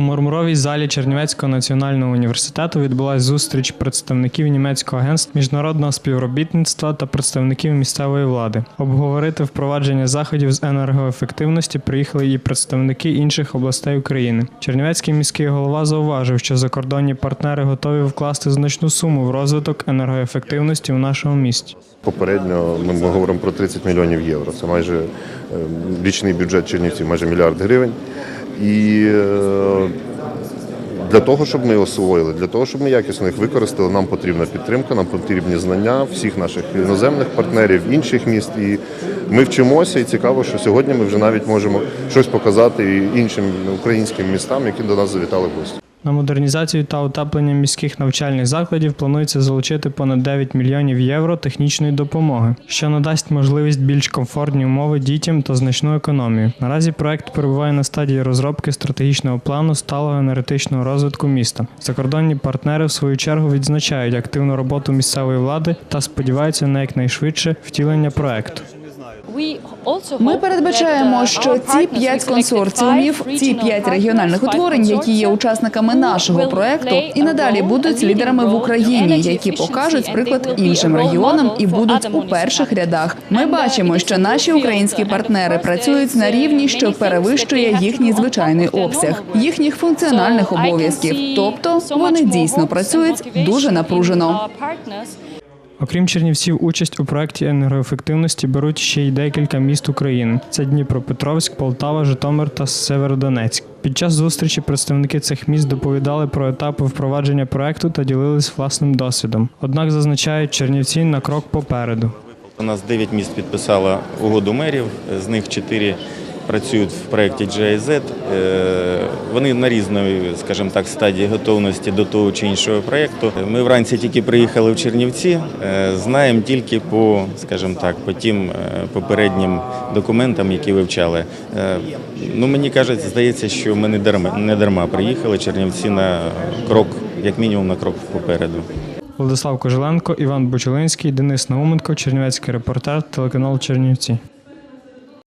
У мармуровій залі Чернівецького національного університету відбулася зустріч представників німецького агентства міжнародного співробітництва та представників місцевої влади. Обговорити впровадження заходів з енергоефективності приїхали і представники інших областей України. Чернівецький міський голова зауважив, що закордонні партнери готові вкласти значну суму в розвиток енергоефективності у нашому місті. Попередньо ми, ми говоримо про 30 мільйонів євро. Це майже е, річний бюджет Чернівців, майже мільярд гривень. І е, для того, щоб ми освоїли, для того, щоб ми якісно їх використали, нам потрібна підтримка, нам потрібні знання всіх наших іноземних партнерів, інших міст. І ми вчимося, і цікаво, що сьогодні ми вже навіть можемо щось показати іншим українським містам, які до нас завітали в гості. На модернізацію та утеплення міських навчальних закладів планується залучити понад 9 мільйонів євро технічної допомоги, що надасть можливість більш комфортні умови дітям та значну економію. Наразі проект перебуває на стадії розробки стратегічного плану сталого енергетичного розвитку міста. Закордонні партнери, в свою чергу, відзначають активну роботу місцевої влади та сподіваються на якнайшвидше втілення проекту. Ми передбачаємо, що ці п'ять консорціумів, ці п'ять регіональних утворень, які є учасниками нашого проекту, і надалі будуть лідерами в Україні, які покажуть приклад іншим регіонам і будуть у перших рядах. Ми бачимо, що наші українські партнери працюють на рівні, що перевищує їхній звичайний обсяг, їхніх функціональних обов'язків. Тобто вони дійсно працюють дуже напружено. Окрім Чернівців, участь у проєкті енергоефективності беруть ще й декілька міст України: це Дніпропетровськ, Полтава, Житомир та Северодонецьк. Під час зустрічі представники цих міст доповідали про етапи впровадження проекту та ділились власним досвідом. Однак зазначають Чернівці на крок попереду. У нас 9 міст підписало угоду мерів, з них 4 працюють в проєкті GIZ. Е, Вони на різної, скажімо так, стадії готовності до того чи іншого проєкту. Ми вранці тільки приїхали в Чернівці, е, знаємо тільки по, скажімо так, по тим е, попереднім документам, які вивчали. Ну, мені кажуть, здається, що ми не дарма, не дарма приїхали Чернівці на крок, як мінімум на крок попереду. Владислав Кожеленко, Іван Бучелинський, Денис Науменко, Чернівецький репортер, телеканал Чернівці.